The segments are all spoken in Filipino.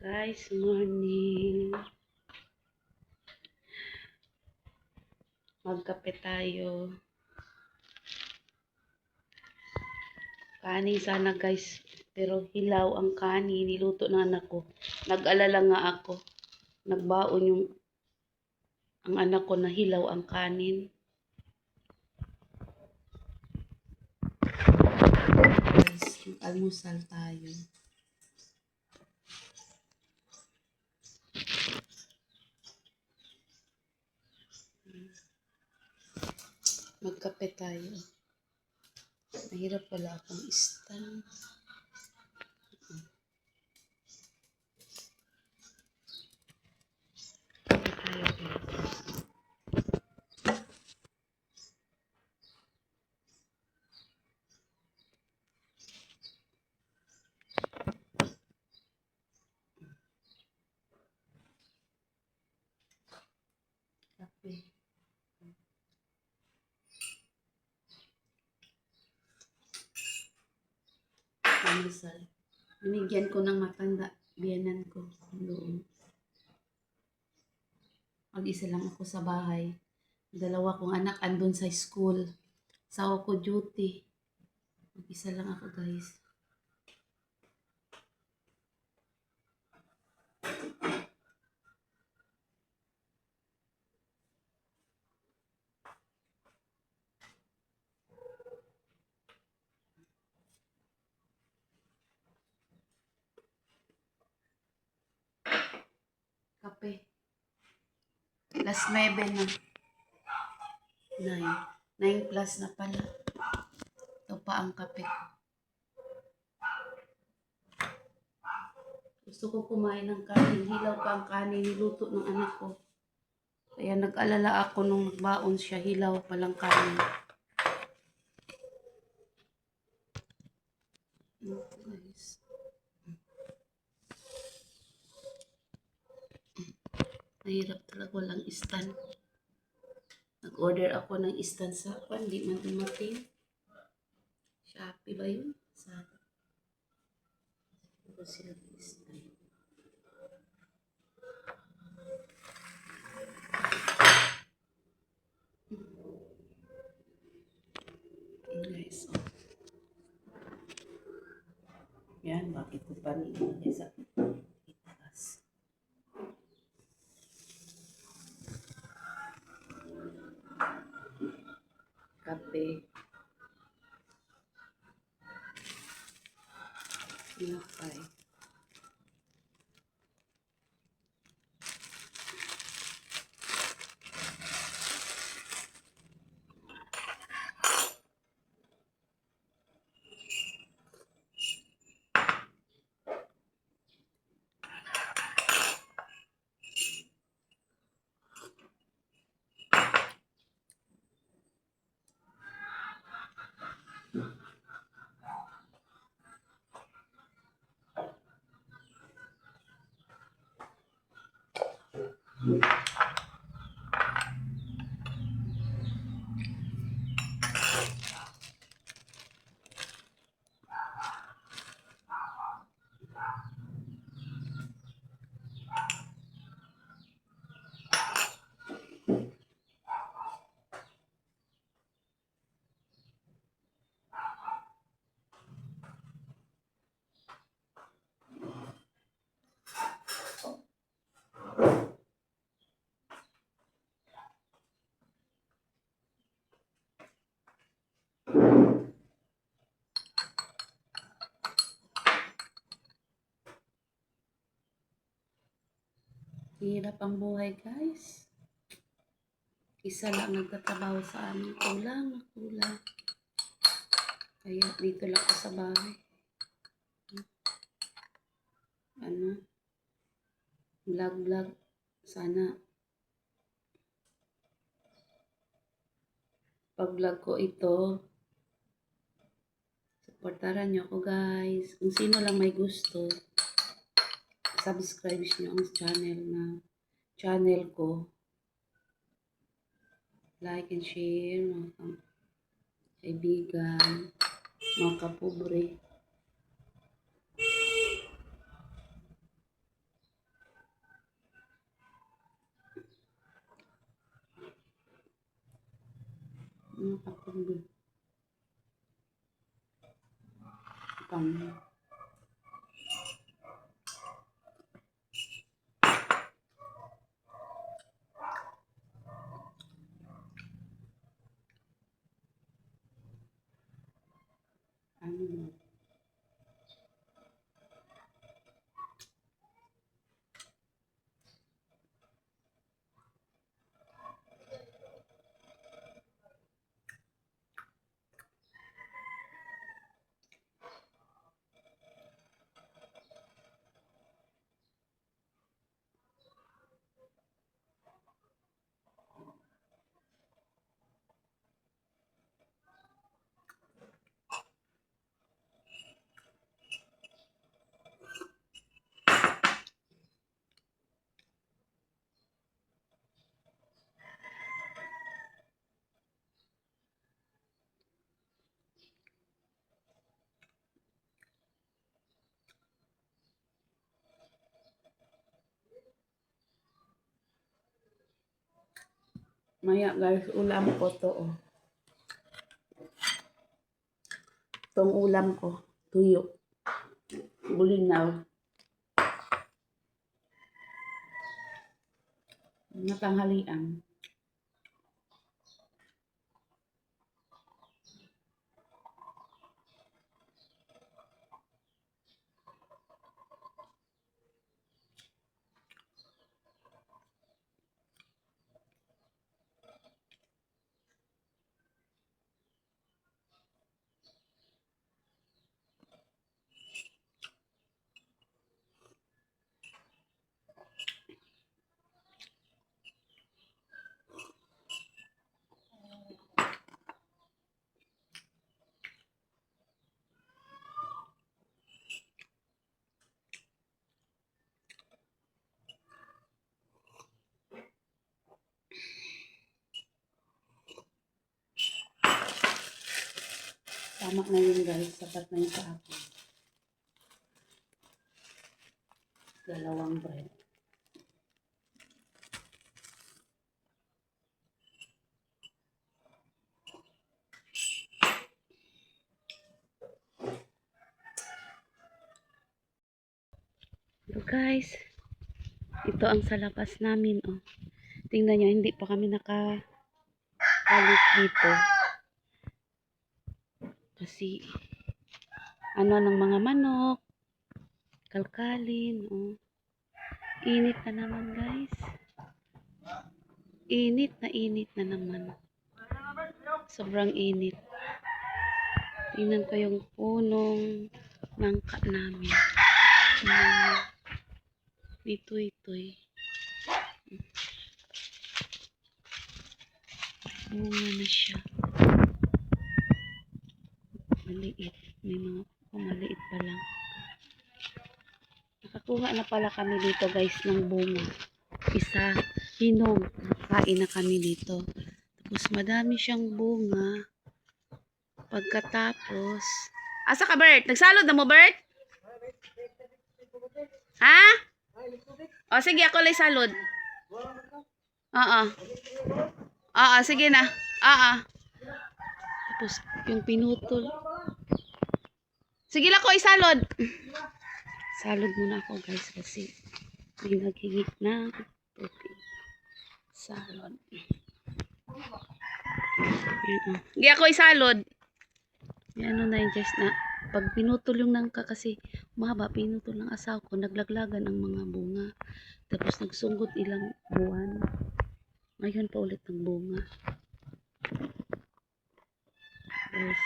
Guys, morning. Magkape tayo. Kanin sana guys. Pero hilaw ang kanin. Niluto ng anak ko. Nag-alala nga ako. Nagbaon yung ang anak ko na hilaw ang kanin. Guys, almusal tayo. Magkape tayo. Mahirap pala akong stand. Kape tayo guys. Kape. Almusal. Binigyan ko ng matanda. Biyanan ko. Doon. Mag-isa lang ako sa bahay. Dalawa kong anak andun sa school. Sawa ko duty. Mag-isa lang ako guys. Kape. Last 9 na. 9. 9 plus na pala. Ito pa ang kape ko. Gusto ko kumain ng kanin. Hilaw pa ang kanin. Niluto ng anak ko. Kaya nag-alala ako nung nagbaon siya. Hilaw palang kanin. Ito guys. Mahirap talaga walang stand. Nag-order ako ng stand sa pan, di man dumating. Shopee ba yun? Sa Ito sila stand. Guys. Yan, bakit ko pa nilagay sa kape. Hirap ang buhay, guys. Isa lang nagtatrabaho sa amin. Kulang kulang. Kaya dito lang ako sa bahay. Ano? Vlog, vlog. Sana. Pag vlog ko ito, supportaran nyo ako guys. Kung sino lang may gusto, subscribe niyo ang channel na channel ko. Like and share mga kaibigan, mga kapobre. Mga kapobre. Pang Maya guys, ulam ko to. Oh. Ulam ko, tuyo. Bulinaw. Natanghalian. Tama na yun guys. Sapat na yun sa akin. Dalawang bread. Hello guys. Ito ang sa labas namin oh. Tingnan nyo, hindi pa kami naka alis dito. Kasi, ano ng mga manok, kalkalin, oh. Init na naman, guys. Init na init na naman. Sobrang init. Tingnan ko yung punong nangka namin. Hmm. Itoy-itoy. Bunga na siya. Maliit. May mga oh, maliit pa lang. Nakakuha na pala kami dito guys ng bunga. Isa, hinog. Kain na kami dito. Tapos madami siyang bunga. Pagkatapos, asa ka Bert? Nagsalod na mo Bert? Ha? O sige, ako lang salod. Oo. Oo, sige na. Oo. Tapos, yung pinutol. Sige lang ko, isalod. Salod muna ako, guys, kasi may naghigit na tubig. Salod. Yan, oh. Sige ako isalod. May ano na yun, guys, na pag pinutol yung nangka kasi mahaba, pinutol ng asawa ko, naglaglagan ang mga bunga. Tapos nagsunggot ilang buwan. Ngayon pa ulit ang bunga. Guys,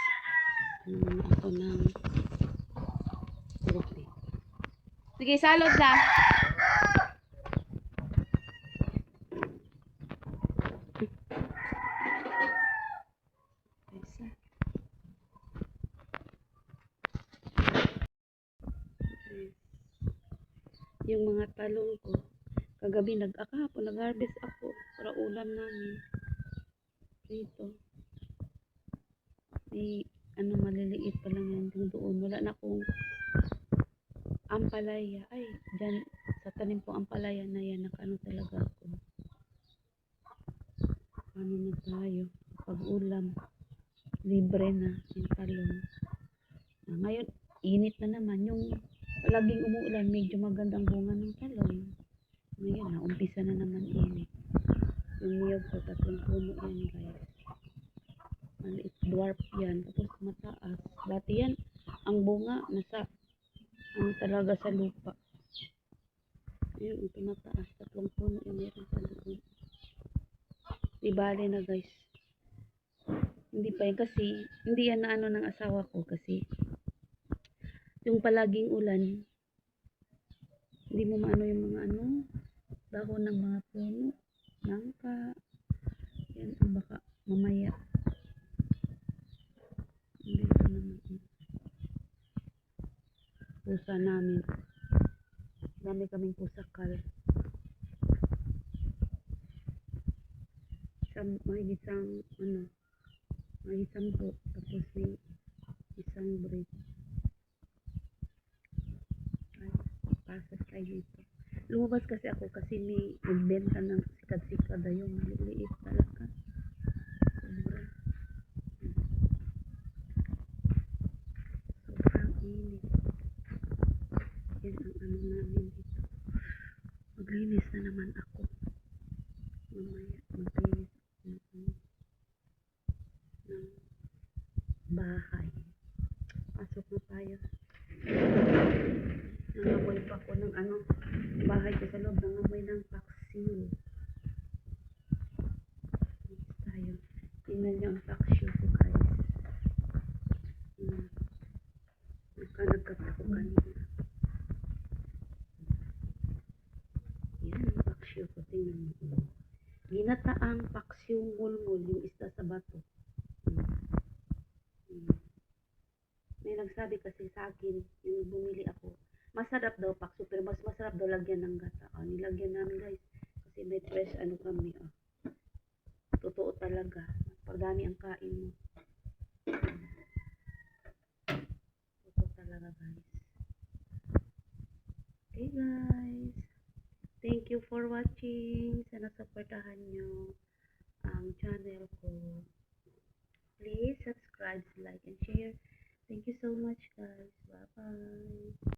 ano ako ng Sige, salod na. Yung mga talong ko kagabi nag-akapon nag-harvest ako para ulam namin. Dito. May ano maliliit pa lang yan. Doon wala na akong ampalaya ay dyan sa tanim ko ampalaya na yan nakaano talaga ako ano na tayo pag ulam libre na yung talong. Ah, ngayon, init na naman. Yung laging umuulan, medyo magandang bunga ng talong. Ngayon na, umpisa na naman init. Yung niyog ko, tatlong puno yan guys. Maliit, dwarf yan. Tapos mataas. Dati yan, ang bunga, nasa, talaga sa lupa. Ayun, ito mataas. Tatlong puno yung meron sa loob. Di bale na guys. Hindi pa yan kasi, hindi yan na ano ng asawa ko kasi yung palaging ulan, hindi mo maano yung mga ano, dahon ng mga puno, langka, yan ang baka mamaya. Hindi ko naman. Pusa namin. Dami kaming pusakal. Isang, may isang, ano, may isang po, tapos may isang break. Pasas tayo dito. Lumabas kasi ako kasi may nagbenta ng sikat-sikat na yung maliliit talaga. Sobra. Sobrang init. Yan ang ano namin dito. Maglinis na naman ako. Mamaya ng, ano, ng bahay. Pasok na tayo. Nangamoy pa ako ng ano, bahay ko sa loob. Nangamoy ng paksiw. Tayo. Tingnan niyo ang paksiw ko guys. Hmm. Nagkanagkat ako kanina. Yan ang paksiw ko. Tingnan mo. Ginataang paksiw ngulngul yung isda sa bato. Hmm. Hmm. May nagsabi kasi sa akin, yung bumili ako, masarap daw paksiw, pero mas masarap daw lagyan ng gata. Ah, nilagyan namin guys. Kasi may fresh ano kami. Ah. Totoo talaga. Pagdami ang kain mo. Totoo talaga guys. Okay guys. Thank you for watching. Sana supportahan nyo ang channel ko. Please subscribe, like, and share. Thank you so much guys. Bye-bye.